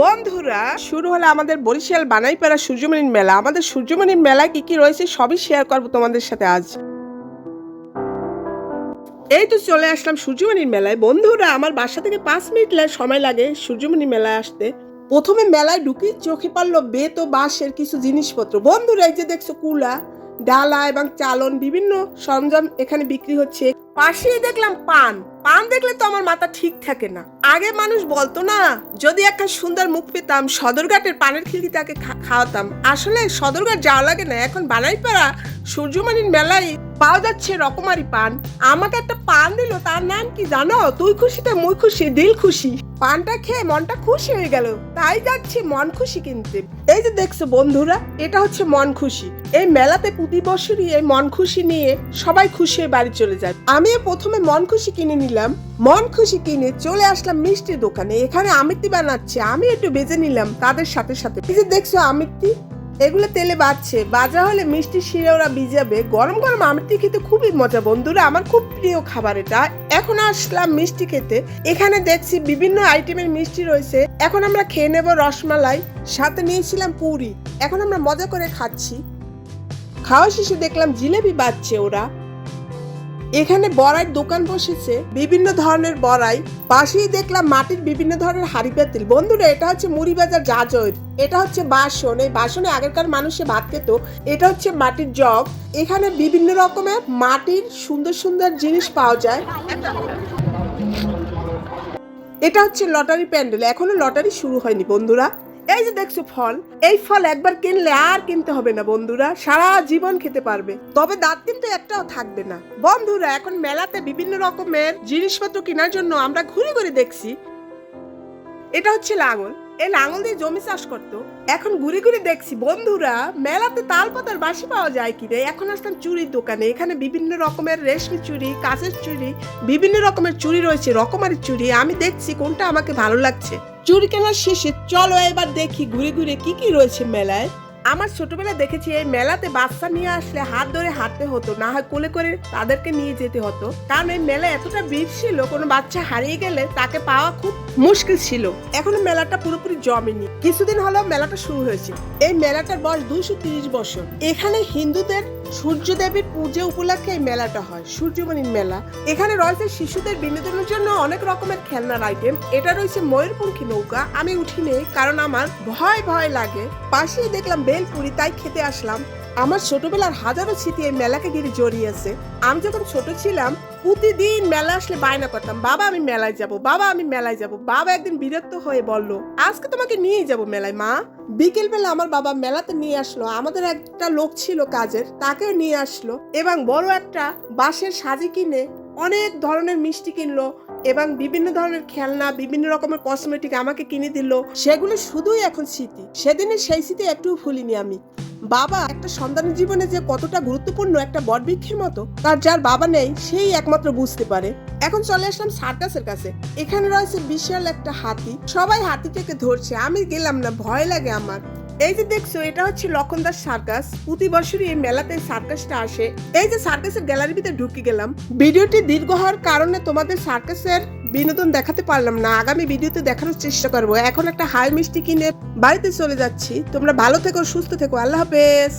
বন্ধুরা, শুরু হলো আমাদের বরিশাল বানাইপাড়া সূর্যমণির মেলা। আমাদের সূর্যমণির মেলায় কি কি রয়েছে সবই শেয়ার করব তোমাদের সাথে আজ। এই তো চলে আসলাম সূর্যমণির মেলায়। বন্ধুরা, আমার বাসা থেকে পাঁচ মিনিট সময় লাগে সূর্যমণি মেলায় আসতে। প্রথমে মেলায় ঢুকি, চোখে পড়ল বেত বাঁশের কিছু জিনিসপত্র। বন্ধুরা, এই যে দেখছ কুলা ডালা এবং চালন বিভিন্ন সরঞ্জাম এখানে বিক্রি হচ্ছে। পাশেই দেখলাম পান। পান দেখলে তো আমার মাথা ঠিক থাকে না। আগে মানুষ বলতো না, যদি একটা সুন্দর মুখ পেতাম, সদরঘাটের পানের খিলকি তাকে খাওয়াতাম। আসলে সদরঘাট যাওয়া লাগে না। এখন বানাই বানাইপাড়া সূর্যমণির মেলায় পাওয়া যাচ্ছে রকমারি পান। আমাকে একটা পান দিল, তার নাম কি জানো? তুই খুশিতে মুই খুশি, দিল খুশি। পানটা খেয়ে মনটা খুশি হয়ে গেল। তাই যাচ্ছি মন খুশি কিনতে। এই যে দেখছ বন্ধুরা, এটা হচ্ছে মন খুশি। এই মেলাতে প্রতি বছরই এই মন খুশি নিয়ে সবাই খুশি হয়ে বাড়ি চলে যায়। আমি প্রথমে মন খুশি কিনে নিলাম। মন খুশি কিনে চলে আসলাম মিষ্টির দোকানে। এখানে আমিত্তি বানাচ্ছে আমি একটু বেজে নিলাম তাদের সাথে সাথে। এই যে দেখছ আমিত্তি এগুলো তেলে বাজছে। বাজা হলে মিষ্টি শিরে ওরা ভিজাবে। গরম গরম আমটি খেতে খুবই মজা বন্ধুরা, আমার খুব প্রিয় খাবার এটা। এখন আসলাম মিষ্টি খেতে। এখানে দেখছি বিভিন্ন আইটেমের মিষ্টি রয়েছে। এখন আমরা খেয়ে নেব রসমালাই, সাথে নিয়েছিলাম পুরি। এখন আমরা মজা করে খাচ্ছি। খাওয়া শেষে দেখলাম জিলেবি বাজছে ওরা। এখানে বড়াইয়ের দোকান বসেছে, বিভিন্ন ধরনের বড়াই। পাশেই দেখলাম মাটির বিভিন্ন ধরনের হাড়ি পাতিল বন্ধুরা, এটা হচ্ছে মুড়ি বাজার জাজর। এটা হচ্ছে বাসন। এই বাসনে আগেকার মানুষে ভাত খেত। এটা হচ্ছে মাটির জগ। এখানে বিভিন্ন রকমের মাটির সুন্দর সুন্দর জিনিস পাওয়া যায়। এটা হচ্ছে লটারি প্যান্ডেল। এখনও লটারি শুরু হয়নি, বন্ধুরা। এই যে দেখছ ফল, এই ফল একবার কিনলে আর কিনতে হবে না বন্ধুরা, সারা জীবন খেতে পারবে। তবে দাঁত কিন্তু একটাও থাকবে না। বন্ধুরা, এখন মেলাতে বিভিন্ন রকমের জিনিসপত্র কেনার জন্য আমরা ঘুরে ঘুরে দেখছি। এটা হচ্ছে লাঙল। এই লাঙল দিয়ে জমি চাষ করতো। এখন ঘুরে ঘুরে দেখছি, বন্ধুরা, মেলাতে তাল পাতার বাসি পাওয়া যায় কি রে? এখন আসলাম চুরির দোকানে, এখানে বিভিন্ন রকমের রেশমি চুরি, কাঁচের চুরি, বিভিন্ন রকমের চুরি রয়েছে, রকমারি চুরি। আমি দেখছি কোনটা আমাকে ভালো লাগছে। চুরি কেনার শেষে চলো এবার দেখি ঘুরে ঘুরে কি কি রয়েছে মেলায়। আমার ছোটবেলা দেখেছি এই মেলাতে বাচ্চা নিয়ে আসলে হাত ধরে হাঁটতে হতো, না হয় কোলে করে তাদেরকে নিয়ে যেতে হতো। কারণ এই মেলা এতটা ভিড় ছিল, কোনো বাচ্চা হারিয়ে গেলে তাকে পাওয়া খুব মুশকিল ছিল। এখনও মেলাটা পুরোপুরি জমেনি। কিছুদিন হলেও মেলাটা শুরু হয়েছে। এই মেলাটার বয়স দুশো তিরিশ বছর। এখানে হিন্দুদের সূর্য দেবীর পুজো উপলক্ষে এই মেলাটা হয়, সূর্যমণির মেলা। এখানে রয়েছে শিশুদের বিনোদনের জন্য অনেক রকমের খেলনার আইটেম এটা রয়েছে ময়ূরপঙ্খী নৌকা। আমি উঠিনি, কারণ আমার ভয় ভয় লাগে। পাশেই দেখলাম বেলপুরি, তাই খেতে আসলাম। আমার ছোটবেলার হাজারো স্মৃতি এই মেলাকে ঘিরে জড়িয়ে আছে। আমি যখন ছোট ছিলাম, প্রতিদিন মেলা আসলে বায়না করতাম, বাবা, আমি মেলায় যাব, বাবা, আমি মেলায় যাব। বাবা একদিন বিরক্ত হয়ে বলল, আজকে তোমাকে নিয়ে যাব মেলায়, মা। বিকেল বেলা আমার বাবা মেলাতে নিয়ে আসলো। আমাদের একটা লোক ছিল কাজের, তাকেও নিয়ে আসলো এবং বড় একটা বাঁশের সাজি কিনে অনেক ধরনের মিষ্টি কিনলো এবং বিভিন্ন ধরনের খেলনা, বিভিন্ন রকমের কসমেটিক আমাকে কিনে দিল। সেগুলো শুধুই এখন স্মৃতি। সেদিনের সেই স্মৃতি একটু ভুলিনি আমি। বাবা একটা সন্তানের জীবনে যে কতটা গুরুত্বপূর্ণ একটা বটবৃক্ষের মতো, তার যার বাবা নেই, সেই একমাত্র বুঝতে পারে। এখন চলে আসলাম সার্কাসের কাছে। এখানে রয়েছে বিশাল একটা হাতি। সবাই হাতিটাকে ধরছে। আমি গেলাম না, ভয় লাগে আমার। এই যে দেখছ, এটা হচ্ছে লক্ষণদাস সার্কাস। প্রতি বছরই এই মেলাতে সার্কাসটা আসে। এই যে সার্কাসের গ্যালারির ভিতরে ঢুকে গেলাম। ভিডিওটি দীর্ঘ হওয়ার কারণে তোমাদের সার্কাসের বিনোদন দেখাতে পারলাম না। আগামী ভিডিওতে দেখানোর চেষ্টা করব। এখন একটা হাই মিষ্টি কিনে বাড়িতে চলে যাচ্ছি। তোমরা ভালো থেকো, সুস্থ থেকো। আল্লাহ হাফেজ।